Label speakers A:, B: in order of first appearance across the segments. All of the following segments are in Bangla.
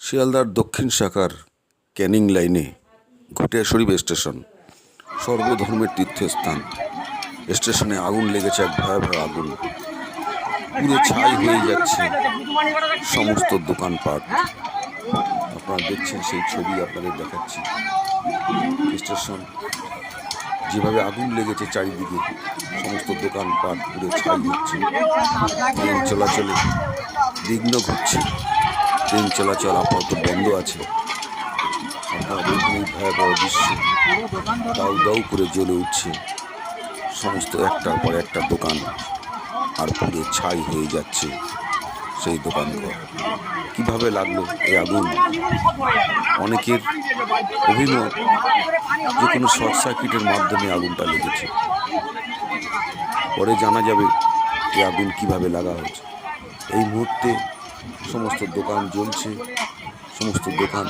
A: শিয়ালদার দক্ষিণ শাখার ক্যানিং লাইনে ঘুটিয়া শরীফ স্টেশন, সর্বধর্মের তীর্থস্থান। স্টেশনে আগুন লেগেছে এক ভয়াবহ আগুন। পুরো ছাই হয়ে যাচ্ছে সমস্ত দোকানপাট। আপনারা দেখছেন সেই ছবি, আপনাদের দেখাচ্ছি। স্টেশন, যেভাবে আগুন লেগেছে চারিদিকে, সমস্ত দোকানপাট পুরো ছাই হচ্ছে। চলাচলে বিঘ্ন ঘটছে। ট্রেন চলাচল আপাতত বন্ধ আছে। দাউ দাউ করে জ্বলে উঠছে। সমস্ত একটার পর একটা দোকান আর পুরো ছাই হয়ে যাচ্ছে সেই দোকানঘর কীভাবে লাগল এই আগুন? অনেকের অভিমত যে কোনো শর্ট সার্কিটের মাধ্যমে আগুনটা লেগেছে। পরে জানা যাবে এই আগুন কীভাবে লাগা হয়েছে। এই মুহূর্তে সমস্ত দোকান জ্বলছে, সমস্ত দোকান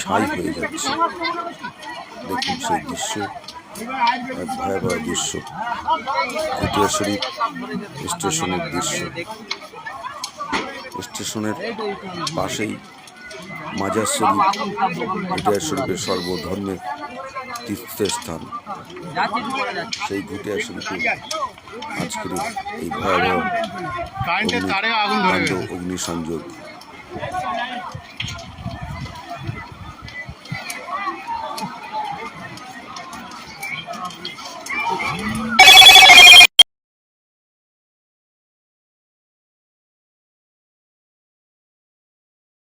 A: ছাই হয়ে যাচ্ছে। দেখুন সেই দৃশ্য, এক ভয়াবহ দৃশ্য ঘটিয়া শরীফ স্টেশনের দৃশ্য। স্টেশনের পাশেই মাজার শরীফ ঘুটিয়া শরীফের সর্বধর্মের তীর্থস্থান সেই ঘুটে আসলে আজকের এই ভয়াবহ অগ্নিসংযোগ।